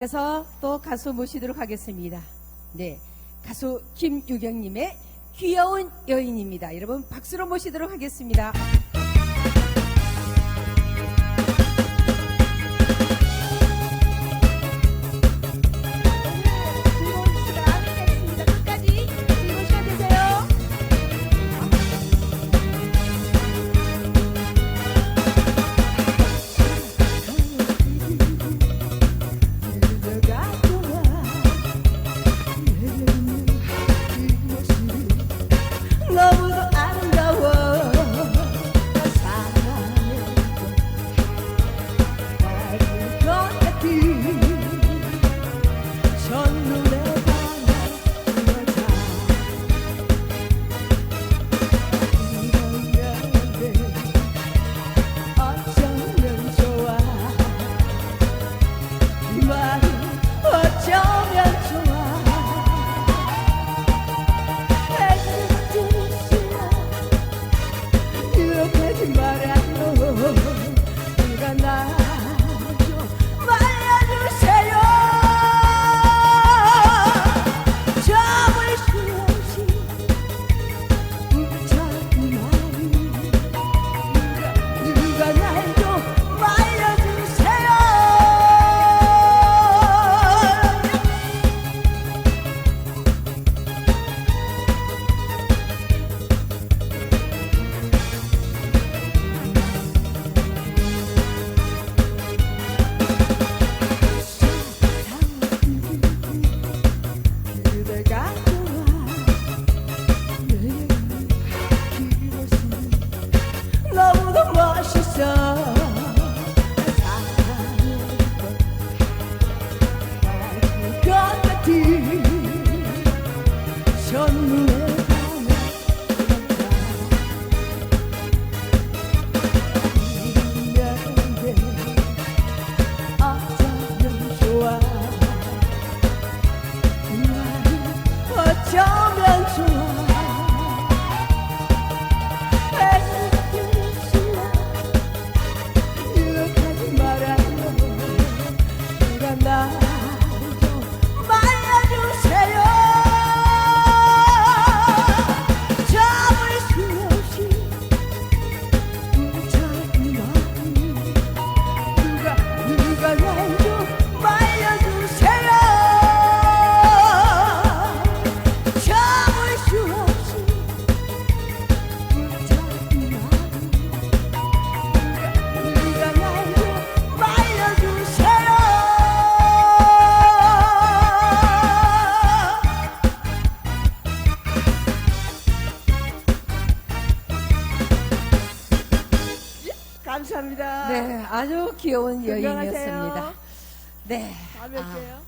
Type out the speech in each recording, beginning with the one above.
그래서 또 가수 모시도록 하겠습니다. 네. 가수 김유경님의 귀여운 여인입니다. 여러분 박수로 모시도록 하겠습니다. 어쩌면 좋아 away. 감사합니다. 네, 아주 귀여운 건강하세요. 여인이었습니다. 네. 다음에 아, 뵐게요.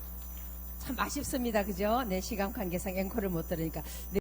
참 아쉽습니다. 그죠? 네, 시간 관계상 앵콜을 못 들으니까. 네.